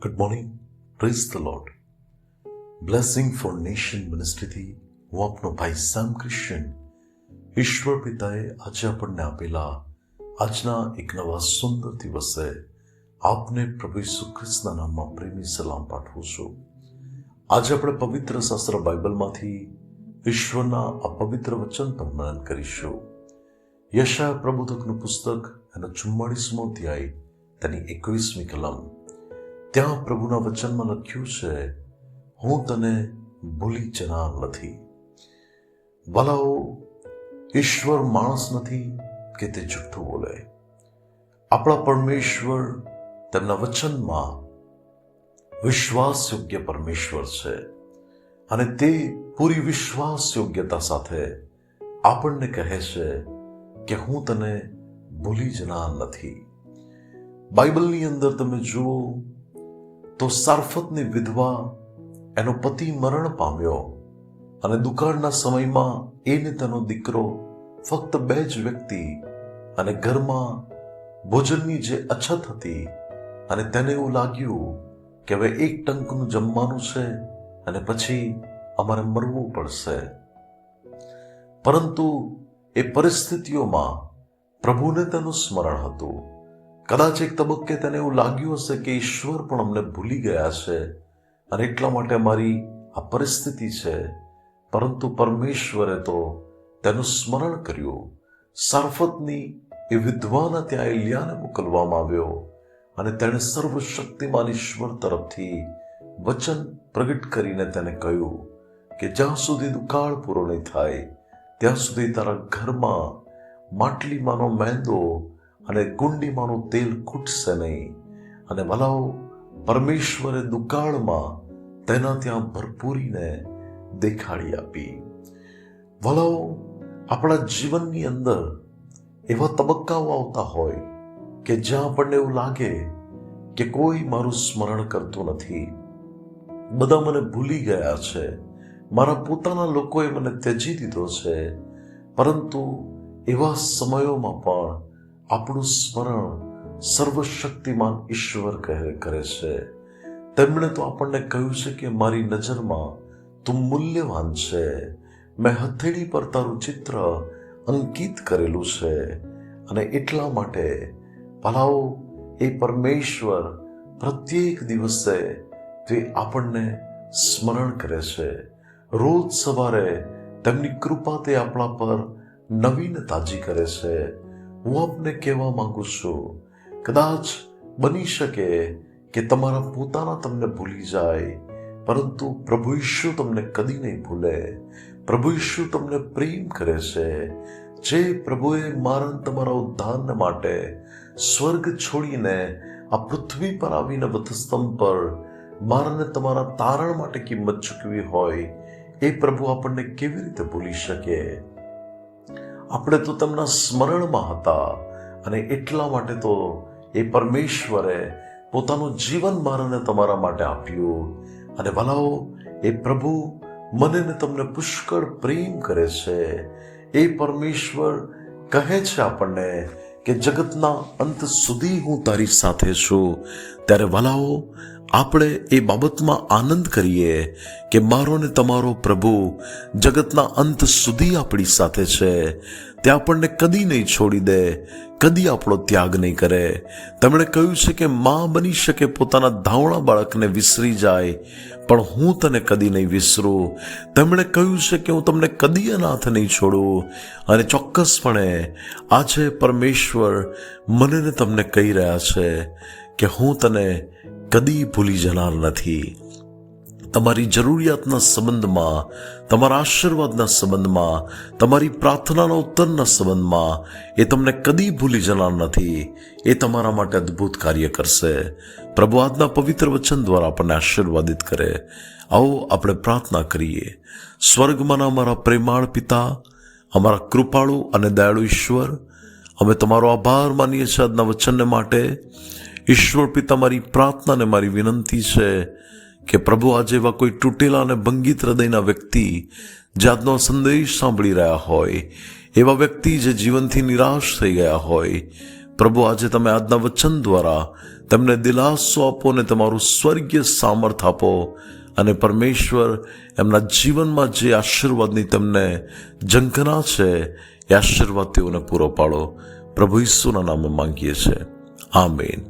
Good morning praise the Lord blessing for nation મિનિસ્ટ્રીથી હું આપનો ભાઈ સામ ક્રિશ્ચન ઈશ્વર પિતાએ આજે આપણને આપેલા આજના એક નવા સુંદર દિવસે આપને પ્રભુ ઈસુ ખ્રિસ્તના નામમાં પ્રેમી સલામ પાઠવું છું આજે આપણે પવિત્ર શાસ્ત્ર બાઇબલમાંથી ઈશ્વરના આ પવિત્ર વચન પર મનન કરીશું યશા પ્રબોધકનું પુસ્તક એનો ચુમ્માળીસમો અધ્યાય તેની એકવીસમી કલમ ત્યાં પ્રભુના વચનમાં લખ્યું છે, હું તને ભૂલી જનાર નથી. ભલાઓ ઈશ્વર માણસ નથી કે તે જુઠ્ઠું બોલે. આપણા પરમેશ્વર તેમના વચનમાં વિશ્વાસ યોગ્ય પરમેશ્વર છે અને તે પૂરી વિશ્વાસ યોગ્યતા સાથે આપણને કહે છે કે હું તને ભૂલી જનાર નથી. બાઇબલની અંદર તમે જુઓ તો સારફતની વિધવા એનો પતિ મરણ પામ્યો અને દુકાળના સમયમાં એને તેનો દીકરો ફક્ત બે જ વ્યક્તિ અને ઘરમાં ભોજનની જે અછત હતી અને તેને એવું લાગ્યું કે હવે એક ટંકનું જમવાનું છે અને પછી અમારે મરવું પડશે. પરંતુ એ પરિસ્થિતિઓમાં પ્રભુને તેનું સ્મરણ હતું. કદાચ એક તબક્કે તેને એવું લાગ્યું હશે કે ઈશ્વર પણ અમને ભૂલી ગયા છે અને એટલા માટે અમારી આ પરિસ્થિતિ છે. પરંતુ પરમેશ્વરે તો તેનું સ્મરણ કર્યું. સારફતની એ વિધવાના ત્યાં ઇલિયાને મોકલવામાં આવ્યો અને તેણે સર્વશક્તિમાન ઈશ્વર તરફથી વચન પ્રગટ કરીને તેને કહ્યું કે જ્યાં સુધી દુકાળ પૂરો નહીં થાય, ત્યાં સુધી તારા ઘરમાં માટલીમાંનો મેંદો અને કુંડીમાંનું તેલ ખૂટશે નહીં. અને ભલાઓ, પરમેશ્વરે દુકાળમાં તેના ત્યાં ભરપૂરીને દેખાડી આપી. ભલાઓ, આપણા જીવનની અંદર એવા તબક્કાઓ આવતા હોય કે જ્યાં આપણને એવું લાગે કે કોઈ મારું સ્મરણ કરતું નથી. બધા મને ભૂલી ગયા છે. મારા પોતાના લોકોએ મને ત્યજી દીધો છે. પરંતુ એવા સમયોમાં પણ આપણું સ્મરણ સર્વશક્તિમાન ઈશ્વર કહે, કરે છે. તેમણે તો આપણને કહ્યું છે કે મારી નજરમાં તું મૂલ્યવાન છે. મેં હથેળી પર તારું ચિત્ર અંકિત કરેલું છે અને એટલા માટે ભલાઓ, એ પરમેશ્વર પ્રત્યેક દિવસે તે આપણને સ્મરણ કરે છે. રોજ સવારે તેમની કૃપા તે આપણા પર નવીન તાજી કરે છે. હું આપને કહેવા માંગુ છું, કદાચ બની શકે કે તમારા પોતાના તમને ભૂલી જાય, પરંતુ પ્રભુ ઈશુ તમને કદી નહીં ભૂલે. પ્રભુ ઈશુ તમને પ્રેમ કરે છે. જે પ્રભુએ મારા તમારા ઉદ્ધારને માટે સ્વર્ગ છોડીને આ પૃથ્વી પર આવીને વધસ્તંભ પર મારાને તમારા તારણ માટે કિંમત ચૂકવી હોય, એ પ્રભુ આપણને કેવી રીતે ભૂલી શકે? આપણે તો તેમના સ્મરણમાં હતા અને એટલા માટે તો એ પરમેશ્વરે પોતાનું જીવન મારાને તમારા માટે આપ્યું. અને ભલાઓ એ પ્રભુ મને ને તમને પુષ્કળ પ્રેમ કરે છે. એ પરમેશ્વર કહે છે આપણને કે જગતના અંત સુધી હું તારી સાથે છું. ત્યારે ભલાઓ આપણે એ બાબતમાં આનંદ કરીએ કે મારો ને તમારો પ્રભુ જગતના અંત સુધી આપણી સાથે છે. તે આપણને કદી નહીં છોડી દે, કદી આપણો ત્યાગ નહીં કરે. તેમણે કહ્યું છે કે માં બની શકે પોતાના ધાવણા બાળકને વિસરી જાય, પણ હું તને કદી નહીં વિસરું. તેમણે કહ્યું છે કે હું તમને કદી અનાથ નહીં છોડું. અને ચોક્કસપણે આજે પરમેશ્વર મને તમને કહી રહ્યા છે કે હું તને કદી ભૂલી જનાર નથી. તમારી જરૂરિયાતના સંબંધમાં, તમારા આશીર્વાદના સંબંધમાં, તમારી પ્રાર્થનાના ઉત્તરના સંબંધમાં એ તમને કદી ભૂલી જનાર નથી. એ તમારા માટે અદ્ભુત કાર્ય કરશે. પ્રભુ આજના પવિત્ર વચન દ્વારા આપણને આશીર્વાદિત કરે. આવો આપણે પ્રાર્થના કરીએ. સ્વર્ગમાંના અમારા પ્રેમાળ પિતા, અમારા કૃપાળુ અને દયાળુ ઈશ્વર, અમે તમારો આભાર માનીએ છીએ આજના વચનને માટે. ઈશ્વર પિતા મારી પ્રાર્થના ને મારી વિનંતી છે કે પ્રભુ આજે એવા કોઈ તૂટેલા અને ભંગિત હૃદયના વ્યક્તિ જાતનો સંદેશ સાંભળી રહ્યા હોય, એવા વ્યક્તિ જે જીવનથી નિરાશ થઈ ગયા હોય, પ્રભુ આજે તમે આજના વચન દ્વારા તેમને દિલાસો આપો અને તમારું સ્વર્ગીય સામર્થ આપો અને પરમેશ્વર એમના જીવનમાં જે આશીર્વાદની તમને ઝંખના છે, એ આશીર્વાદ તેઓને પૂરો પાડો. પ્રભુ ઈસુના નામે માંગીએ છીએ. આમીન.